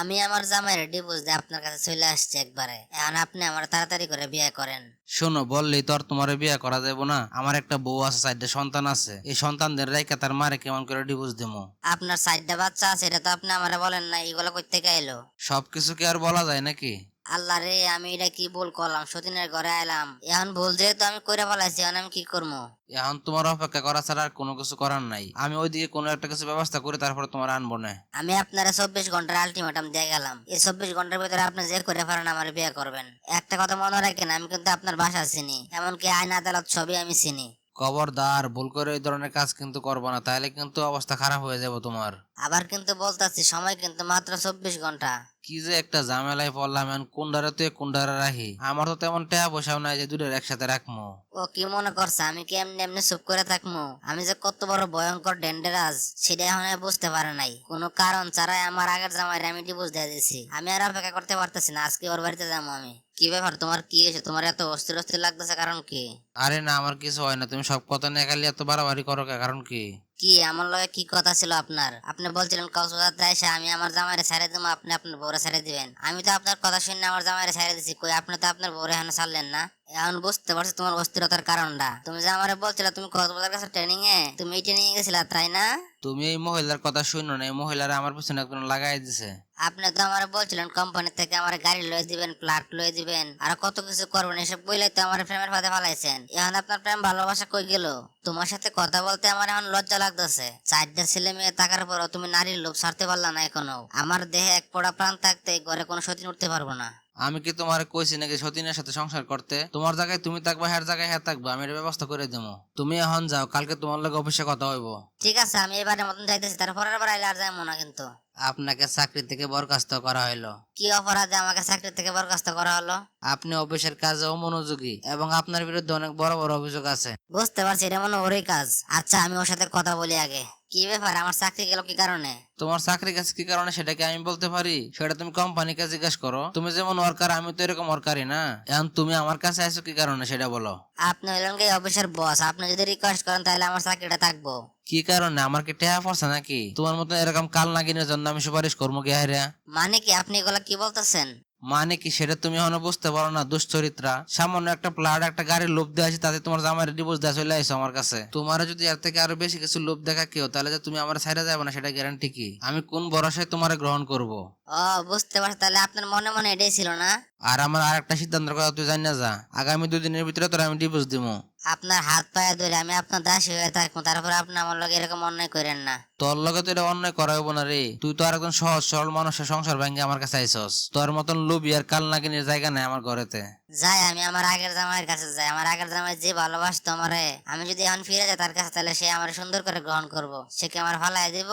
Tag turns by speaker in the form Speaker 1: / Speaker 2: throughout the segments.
Speaker 1: আমি আমার জামাই ডিভোর্স দিয়ে আপনার কাছে চলে আসছি একবারে। এখন আপনি আমার তাড়াতাড়ি করে বিয়ে করেন।
Speaker 2: শোনো বললি তোর তোমার বিয়ে করা যাব না। আমার একটা বউ আছে চারটে সন্তান আছে। এই সন্তানদের রেখে তার মারে কেমন করে ডিভোর্স দিমো?
Speaker 1: আপনার সাইডটা বাচ্চা আছে এটা তো আপনি আমারে বলেন না এগুলো করতে এলো
Speaker 2: সবকিছু কি আর বলা যায় নাকি?
Speaker 1: আল্লাহ রে আমি এটা কি ভুল করলাম? সতীনের ঘরে এলাম এখন ভুল যেহেতু আমি করে ফেলাইছি এখন আমি কি করব
Speaker 2: এখন তোমার অপেক্ষা করা ছাড়া আর কোনো কিছু করার নাই। আমি ওইদিকে কোনো একটা কিছু ব্যবস্থা করে তারপরে তোমার আনব না।
Speaker 1: আমি আপনারা চব্বিশ ঘণ্টার আলটিমেটাম দিয়ে গেলাম। এই চব্বিশ ঘণ্টার ভিতরে আপনি যে করে পারেন আমার বিয়ে করবেন। একটা কথা মনে রাখেন আমি কিন্তু আপনার বাসা চিনি। এমনকি আইন আদালত সবই আমি চিনি।
Speaker 2: খবরদার ভুল করে এই ধরনের কাজ কিন্তু করব না। তাহলে কিন্তু অবস্থা খারাপ হয়ে যাবে তোমার।
Speaker 1: আবার কিন্তু বলতাছি সময় কিন্তু মাত্র চব্বিশ ঘণ্টা।
Speaker 2: কি যে একটা ঝামেলায় পড়লাম এখন কোনডারে তুই কোনডারে রাখি? আমার তো তেমন টাকা পয়সাও নাই যে দুটোর একসাথে রাখব
Speaker 1: ও কি মনে করছে আমি কি এমনি এমনি চুপ করে থাকব আমি যে কত বড় ভয়ঙ্কর ডেন্ডারাস সেটা এখন আর বুঝতে পারে নাই। কোনো কারণ ছাড়াই আমার আগের জামাই আমি ডিভোর্স দিয়ে দিয়েছি। আমি আর অপেক্ষা করতে পারতেছি না আজকে ওর বাড়িতে যাব আমি। কি ব্যাপার তোমার কি হয়েছে? তোমার এত অস্থির অস্থির লাগতেছে কারণ কি?
Speaker 2: আরে না আমার কিছু হয় না তুমি সব কথা নিয়ে খালি এত বাড়াবাড়ি করো কে? কারণ কি?
Speaker 1: কি? আমার লগে কি কথা ছিল আপনার? আপনি বলছিলেন কক্সবাজার এসে আমি আমার জামাইরে ছেড়ে দেবো আপনি আপনার বউরে ছেড়ে দিবেন। আমি তো আপনার কথা শুনে আমার জামাইরে ছেড়ে দিছি, কই আপনি তো আপনার বউরে এখানে ছাড়লেন না? এখন বুঝতে পারছি তোমার অস্থিরতার কারণটা। তুমি যে আমারে বলছিলে তুমি কক্সবাজার কাছে ট্রেনিং এ তুমি এই ট্রেনিং গেছিলা তাই না?
Speaker 2: তুমি এই মহিলার কথা শুনো না এই মহিলারা আমার পিছনে একজন লাগাই দিছে।
Speaker 1: আপনি তো আমার বলছিলেন কোম্পানি থেকে আমার গাড়ি লয়ে দিবেন প্লাট লয়ে দিবেন আর কত কিছু করবেন এসব বইলে তো আমার প্রেমের ফাঁদে ফালাইছেন। এখন আপনার প্রেম ভালোবাসা কই গেল? তোমার সাথে কথা বলতে আমার এখন লজ্জা লাগতেছে। চারটা ছেলে মেয়ে থাকার পরও তুমি নারীর লোভ ছাড়তে পারলা না এখনও। আমার দেহে এক পড়া প্রাণ থাকতে ঘরে কোনো সতীন উঠতে পারব না।
Speaker 2: আমি কি তোমার কইছি নাকি সতীনের সাথে সংসার করতে? তোমার জায়গায় তুমি থাকবা হ্যার জায়গায় হ্যাঁ থাকবা, আমি এর ব্যবস্থা করে দেবো। তুমি এখন যাও, কালকে তোমার লোক অফিসে কথা হইব।
Speaker 1: ঠিক আছে, আমি এবারে মতন যাইতেছি তারপর আবার আইলে আর যাব না কিন্তু।
Speaker 2: আপনাকে চাকরি থেকে বরখাস্ত করা হইল।
Speaker 1: কি অপরাধে আমাকে চাকরি থেকে বরখাস্ত করা হলো?
Speaker 2: আপনি অফিসের কাজেও মনোযোগী এবং আপনার বিরুদ্ধে অনেক বড় বড় অভিযোগ আছে।
Speaker 1: বুঝতে পারছি এটা মনে ওরই কাজ। আচ্ছা আমি ওর সাথে কথা বলি আগে। কি ব্যাপার আমার চাকরি গেল কি কারণে?
Speaker 2: তোমার চাকরি কাছে কি কারণে সেটাকে আমি বলতে পারি? সেটা তুমি কোম্পানিকে জিজ্ঞেস করো। তুমি যেমন ওয়ার্কার আমি তো এরকম ওয়ার্কারই না। এখন তুমি আমার কাছে আইছো কি কারণে সেটা বলো।
Speaker 1: আপনি হলেন অফিসের বস আপনি যদি রিকোয়েস্ট করেন তাহলে আমার চাকরিটা থাকব।
Speaker 2: কি কারণে? আমার কি টেহা পড়ছে নাকি? তোমার মতো এরকম কাল নাগিনের জন্য আমি সুপারিশ করব কি হাইরা
Speaker 1: মানে কি আপনি এগুলা কি বলতেছেন?
Speaker 2: মানে কি সেটা তুমি এখনও বুঝতে পারো না দুশ্চরিত্রা। সামান্য একটা প্লাট একটা গাড়ির লোভ দেওয়া আছে তাতে তোমার জামাই ডিভোর্স দেওয়া চলে আসো আমার কাছে। তোমার যদি এর থেকে আরও বেশি কিছু লোভ দেখা কেউ তাহলে যে তুমি আমার সাইডে যাবে না সেটা গ্যারান্টি কি? আমি কোন ভরসায় তোমার গ্রহণ করব।
Speaker 1: ও বুঝতে পারছি তাহলে আপনার মনে মনে এটাই ছিল না?
Speaker 2: আর আমার আর একটা সিদ্ধান্তের কথা তুই জানি না যা। আগামী দুদিনের ভিতরে তোর আমি ডিভোর্স দিব
Speaker 1: আপনার হাত পায়ে ধরে আমি আপনার দাসী হয়ে থাকব, তারপর আপনি আমার লোক এরকম অন্যায় করেন না।
Speaker 2: তোর লগে তো এটা অন্যায় করা হব না রে। তুই তো আর একজন সহজ সরল মানুষের সংসার ভেঙে আমার কাছে আইসস তোর মতন লোভি আর কাল নাগিনের জায়গা নাই আমার ঘরেতে।
Speaker 1: যাই আমি আমার আগের জামাইয়ের কাছে যাই। আমার আগের জামাই যে ভালোবাসতো আমারে আমি যদি এখন ফিরে যাই তার কাছে তাহলে সে আমার সুন্দর করে গ্রহণ করব। সে কি আমার ফালাই দিব?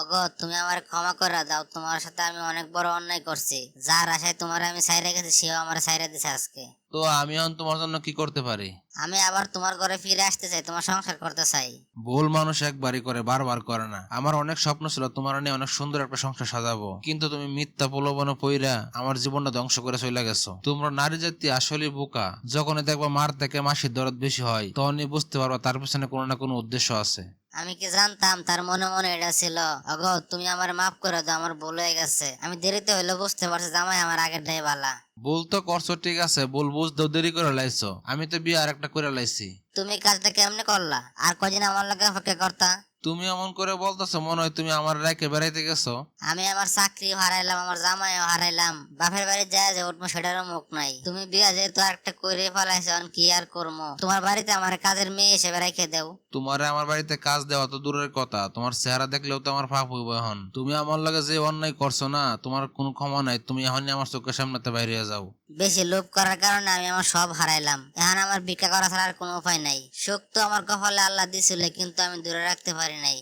Speaker 1: অগো তুমি আমার ক্ষমা করে দাও। তোমার সাথে আমি অনেক বড় অন্যায় করছি। যার আশায় তোমার আমি সাইরে গেছি সেও আমার সাইরে দিছে আজকে।
Speaker 2: তো আমি এখন তোমার জন্য কি করতে পারি?
Speaker 1: আমি আবার তোমার ঘরে ফিরে আসতে চাই তোমার সংসার করতে চাই।
Speaker 2: ভুল মানুষ একবারই করে বারবার করে না। আমার অনেক স্বপ্ন ছিল তোমার নিয়ে অনেক সুন্দর একটা সংসার সাজাবো। কিন্তু তুমি মিথ্যা প্রলোভন পইরা আমার জীবনটা ধ্বংস করে চলে গেছো। তোমরা নারী জাতি আসলে বোকা। যখনই দেখবা মার থেকে মাসির দরদ বেশি হয় তখনই বুঝতে পারবা তার পিছনে কোনো না কোনো উদ্দেশ্য আছে।
Speaker 1: আমি কি জানতাম তার মনে মনে এটা ছিল? অগো তুমি আমার মাফ করে দাও আমার ভুল হয়ে গেছে। আমি দেরিতে হইলে বুঝতে পারছি জামাই আমার আগের ডাই বালা।
Speaker 2: ভুল তো করছ ঠিক আছে ভুল বুঝতেও দেরি করে লাইছো। আমি তো বিয়ে আর একটা করে লাইছি।
Speaker 1: তুমি কাজটা কেমনে করলা? আর কদিন আমার লাগে অপেক্ষা করতা?
Speaker 2: তুমি এমন করে বলতেছো মনে হয় তুমি আমার রাইকে বেড়াইতে গেছো।
Speaker 1: আমি আমার চাকরি হারাইলাম আমার জামাইও হারাইলাম। বাপের বাড়ি যায় যে উঠবো সেটারও মুখ নাই। তুমি বিয়া যেহেতু একটা করে ফেলাইছো এখন কি আর করব? তোমার বাড়িতে আমার কাজের মেয়ে হিসেবে রেখে দেও।
Speaker 2: তোমারে আমার বাড়িতে কাজ দেওয়া তো দূরের কথা তোমার চেহারা দেখলেও তো আমার পাপ হইব এখন। তুমি আমার লগে যে অন্যায় করছ না তোমার কোনো ক্ষমা নাই তুমি এখনই আমার চোখের সামনেতে বাইরে যাও।
Speaker 1: বেশি লোভ করার কারণে আমি আমার সব হারাইলাম। এখন আমার ভিক্ষা করা ছাড়া আর কোনো উপায় নাই। সুখ তো আমার কপালে আল্লাহ দিছিল, কিন্তু আমি দূরে রাখতে পারি নাই।